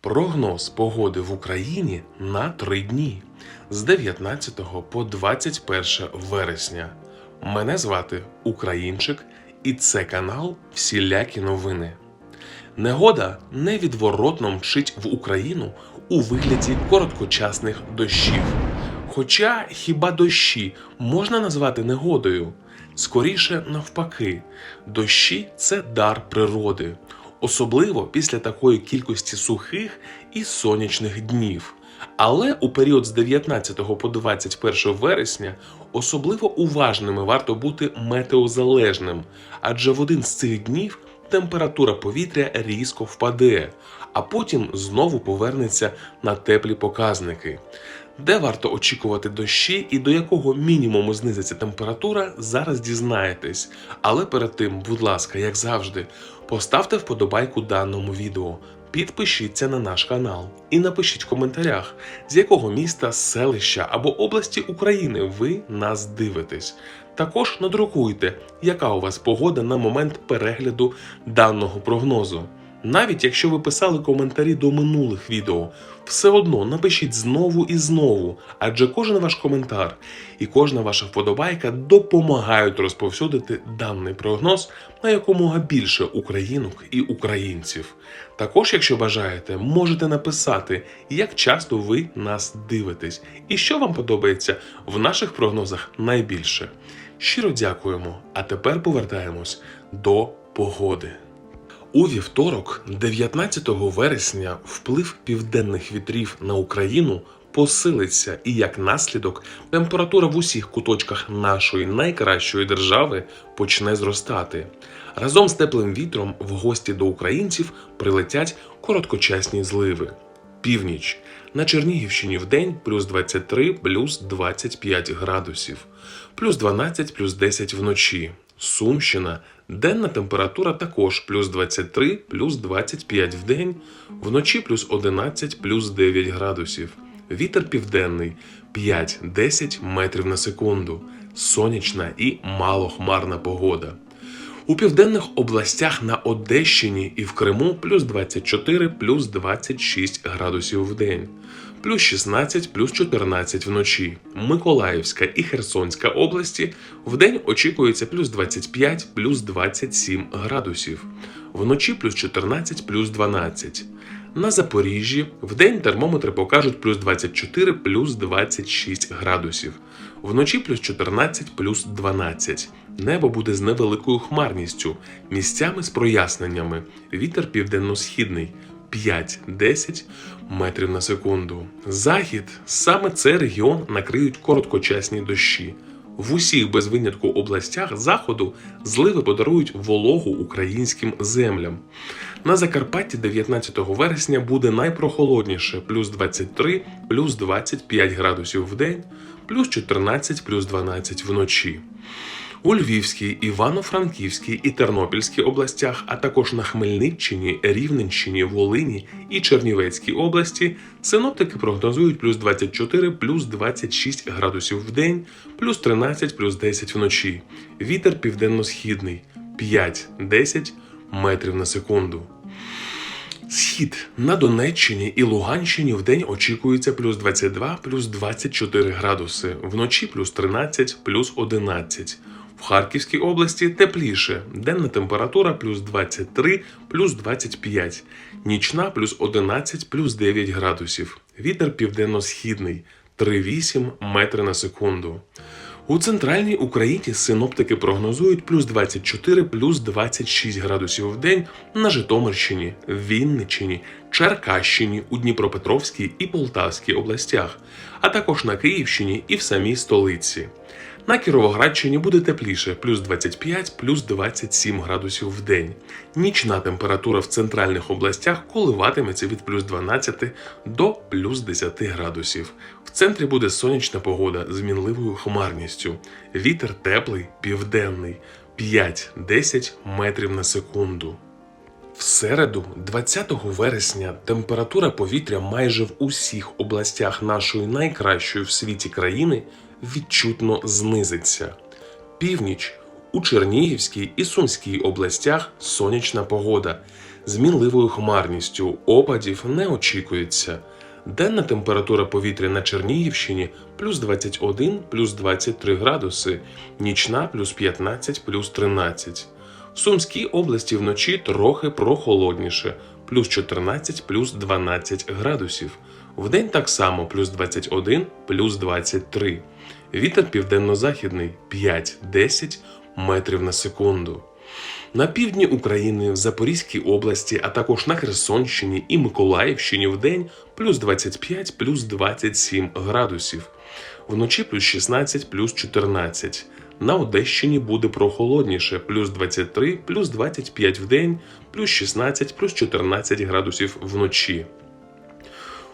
Прогноз погоди в Україні на три дні з 19 по 21 вересня. Мене звати Українчик, і це канал Всілякі новини. Негода невідворотно мчить в Україну у вигляді короткочасних дощів. Хоча хіба дощі можна назвати негодою? Скоріше навпаки, дощі це дар природи, особливо після такої кількості сухих і сонячних днів. Але у період з 19 по 21 вересня особливо уважними варто бути метеозалежним, адже в один з цих днів температура повітря різко впаде, а потім знову повернеться на теплі показники. Де варто очікувати дощі і до якого мінімуму знизиться температура, зараз дізнаєтесь. Але перед тим, будь ласка, як завжди, поставте вподобайку даному відео, підпишіться на наш канал і напишіть в коментарях, з якого міста, селища або області України ви нас дивитесь. Також надрукуйте, яка у вас погода на момент перегляду даного прогнозу. Навіть якщо ви писали коментарі до минулих відео, все одно напишіть знову і знову, адже кожен ваш коментар і кожна ваша вподобайка допомагають розповсюдити даний прогноз на якомога більше українок і українців. Також, якщо бажаєте, можете написати, як часто ви нас дивитесь і що вам подобається в наших прогнозах найбільше. Щиро дякуємо. А тепер повертаємось до погоди. У вівторок, 19 вересня, вплив південних вітрів на Україну посилиться, і як наслідок температура в усіх куточках нашої найкращої держави почне зростати. Разом з теплим вітром в гості до українців прилетять короткочасні зливи. Північ на Чернігівщині в день плюс 23, плюс 25 градусів, плюс 12, плюс 10 вночі. Сумщина денна температура також плюс 23, плюс 25 в день, вночі плюс 11, плюс 9 градусів. Вітер південний 5-10 метрів на секунду. Сонячна і малохмарна погода. У південних областях на Одещині і в Криму плюс 24, плюс 26 градусів в день, плюс 16, плюс 14 вночі. Миколаївська і Херсонська області в день очікується плюс 25, плюс 27 градусів, вночі плюс 14, плюс 12. На Запоріжжі в день термометри покажуть плюс 24, плюс 26 градусів, вночі плюс 14, плюс 12. Небо буде з невеликою хмарністю, місцями з проясненнями. Вітер південно-східний 5-10 метрів на секунду. Захід саме цей регіон накриють короткочасні дощі. В усіх без винятку областях заходу зливи подарують вологу українським землям. На Закарпатті 19 вересня буде найпрохолодніше плюс 23, плюс 25 градусів в день, плюс 14, плюс 12 вночі. У Львівській, Івано-Франківській і Тернопільській областях, а також на Хмельниччині, Рівненщині, Волині і Чернівецькій області синоптики прогнозують плюс 24, плюс 26 градусів в день, плюс 13, плюс 10 вночі. Вітер південно-східний 5-10 метрів на секунду. Схід на Донеччині і Луганщині в день очікується плюс 22, плюс 24 градуси, вночі плюс 13, плюс 11. В Харківській області тепліше. Денна температура плюс 23, плюс 25, нічна плюс 11, плюс 9 градусів. Вітер південно-східний 3,8 метри на секунду. У центральній Україні синоптики прогнозують плюс 24, плюс 26 градусів в день на Житомирщині, Вінниччині, Черкащині, у Дніпропетровській і Полтавській областях, а також на Київщині і в самій столиці. На Кіровоградщині буде тепліше плюс 25, плюс 27 градусів в день. Нічна температура в центральних областях коливатиметься від плюс 12 до плюс 10 градусів. В центрі буде сонячна погода з мінливою хмарністю. Вітер теплий, південний 5-10 метрів на секунду. В середу, 20 вересня, температура повітря майже в усіх областях нашої найкращої в світі країни відчутно знизиться. Північ у Чернігівській і Сумській областях сонячна погода. з мінливою хмарністю, опадів не очікується. Денна температура повітря на Чернігівщині плюс 21, плюс 23 градуси, нічна плюс 15, плюс 13. В Сумській області вночі трохи прохолодніше, плюс 14, плюс 12 градусів. Вдень так само плюс 21, плюс 23. Вітер південно-західний 5-10 метрів на секунду. На півдні України, в Запорізькій області, а також на Херсонщині і Миколаївщині в день плюс 25, плюс 27 градусів. Вночі плюс 16, плюс 14. На Одещині буде прохолодніше, плюс 23, плюс 25 в день, плюс 16, плюс 14 градусів вночі.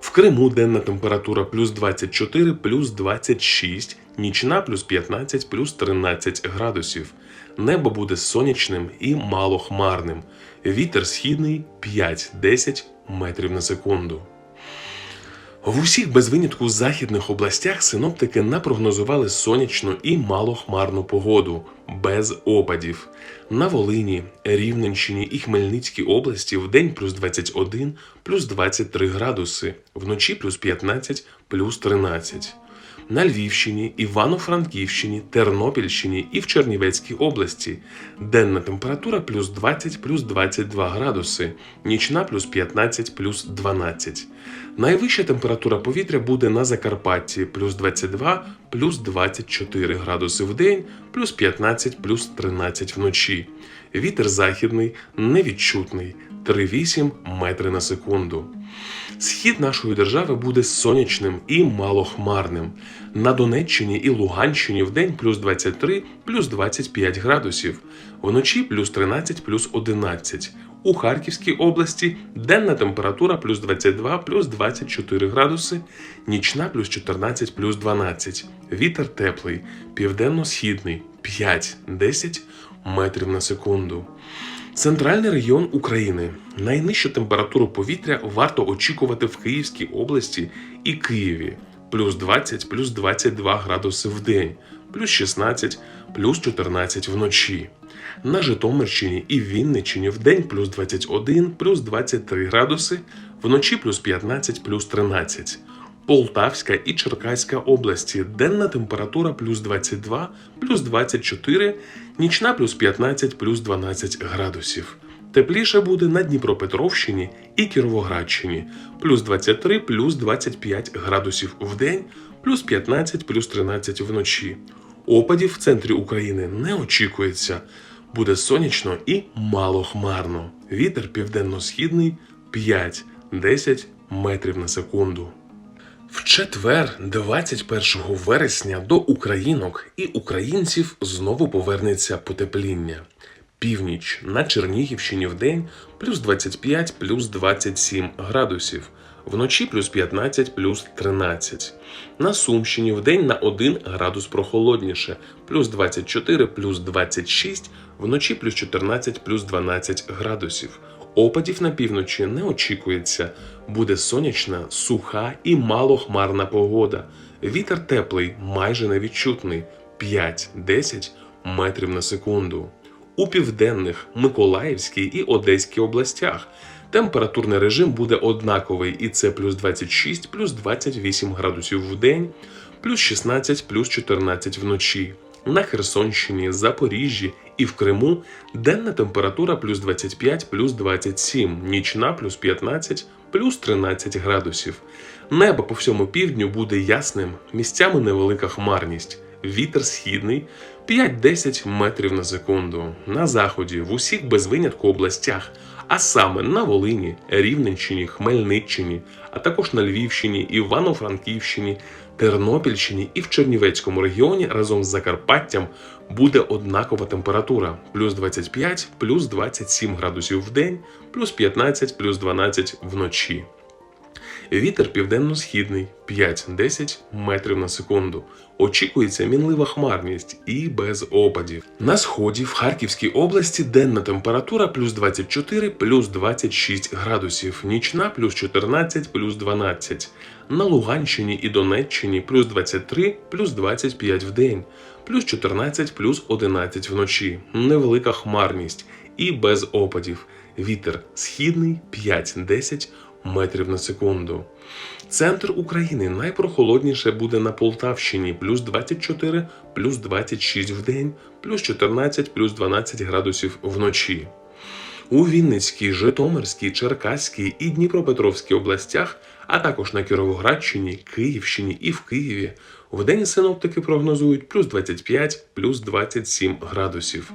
В Криму денна температура плюс 24, плюс 26, нічна плюс 15, плюс 13 градусів. Небо буде сонячним і малохмарним. Вітер східний 5-10 метрів на секунду. В усіх без винятку західних областях синоптики напрогнозували сонячну і малохмарну погоду без опадів. На Волині, Рівненщині і Хмельницькій області в день плюс 21, плюс 23 градуси, вночі плюс 15, плюс 13. На Львівщині, Івано-Франківщині, Тернопільщині і в Чернівецькій області денна температура плюс 20 плюс 22 градуси, нічна плюс 15 плюс 12. Найвища температура повітря буде на Закарпатті плюс 22 плюс 24 градуси в день, плюс 15 плюс 13 вночі. Вітер західний невідчутний 3,8 метри на секунду. Схід нашої держави буде сонячним і малохмарним. На Донеччині і Луганщині в день плюс 23, плюс 25 градусів, вночі плюс 13, плюс 11. У Харківській області денна температура плюс 22, плюс 24 градуси, нічна плюс 14, плюс 12. Вітер теплий, південно-східний 5-10 метрів на секунду. Центральний регіон України. Найнижчу температуру повітря варто очікувати в Київській області і Києві плюс 20, плюс 22 градуси в день, плюс 16, плюс 14 вночі. На Житомирщині і Вінниччині в день плюс 21, плюс 23 градуси, вночі плюс 15, плюс 13. Полтавська і Черкаська області денна температура плюс 22, плюс 24, нічна плюс 15, плюс 12 градусів. Тепліше буде на Дніпропетровщині і Кіровоградщині плюс 23, плюс 25 градусів в день, плюс 15, плюс 13 вночі. Опадів в центрі України не очікується. Буде сонячно і малохмарно. Вітер південно-східний 5-10 метрів на секунду. В четвер, 21 вересня, до українок і українців знову повернеться потепління. Північ на Чернігівщині в день плюс 25 плюс 27 градусів, вночі плюс 15 плюс 13. На Сумщині в день на 1 градус прохолодніше, плюс 24 плюс 26, вночі плюс 14 плюс 12 градусів. Опадів на півночі не очікується. Буде сонячна, суха і малохмарна погода. Вітер теплий, майже невідчутний 5-10 метрів на секунду. У південних Миколаївській і Одеській областях температурний режим буде однаковий, і це плюс 26, плюс 28 градусів в день, плюс 16, плюс 14 вночі. На Херсонщині, Запоріжжі і в Криму денна температура плюс 25, плюс 27, нічна плюс 15, плюс 13 градусів. Небо по всьому півдню буде ясним, місцями невелика хмарність. Вітер східний 5-10 метрів на секунду. На заході в усіх без винятку областях, а саме на Волині, Рівненщині, Хмельниччині, а також на Львівщині, Івано-Франківщині, Тернопільщині і в Чернівецькому регіоні разом з Закарпаттям буде однакова температура: плюс 25, плюс 27 градусів в день, плюс 15, плюс 12 вночі. Вітер південно-східний 5-10 метрів на секунду. Очікується мінлива хмарність і без опадів. На сході в Харківській області денна температура плюс 24 плюс 26 градусів, нічна плюс 14 плюс 12. На Луганщині і Донеччині плюс 23 плюс 25 в день, плюс 14 плюс 11 вночі. Невелика хмарність і без опадів. Вітер східний 5-10 метрів на секунду. Центр України найпрохолодніше буде на Полтавщині плюс 24, плюс 26 в день, плюс 14, плюс 12 градусів вночі. У Вінницькій, Житомирській, Черкаській і Дніпропетровській областях, а також на Кіровоградщині, Київщині і в Києві вдень синоптики прогнозують плюс 25, плюс 27 градусів.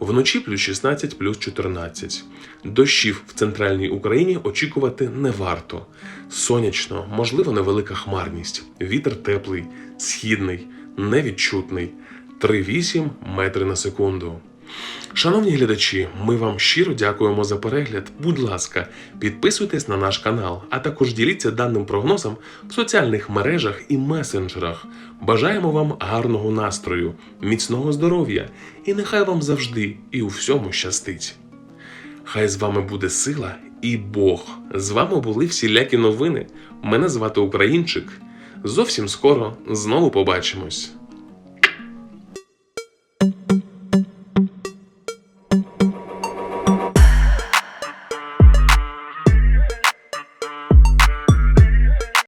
Вночі плюс 16, плюс 14. Дощів в центральній Україні очікувати не варто. Сонячно, можливо, невелика хмарність. Вітер теплий, східний, невідчутний. 3,8 метри на секунду. Шановні глядачі, ми вам щиро дякуємо за перегляд. Будь ласка, підписуйтесь на наш канал, а також діліться даним прогнозом в соціальних мережах і месенджерах. Бажаємо вам гарного настрою, міцного здоров'я і нехай вам завжди і у всьому щастить. Хай з вами буде сила і Бог. З вами були всілякі новини. Мене звати Українчик. Зовсім скоро знову побачимось.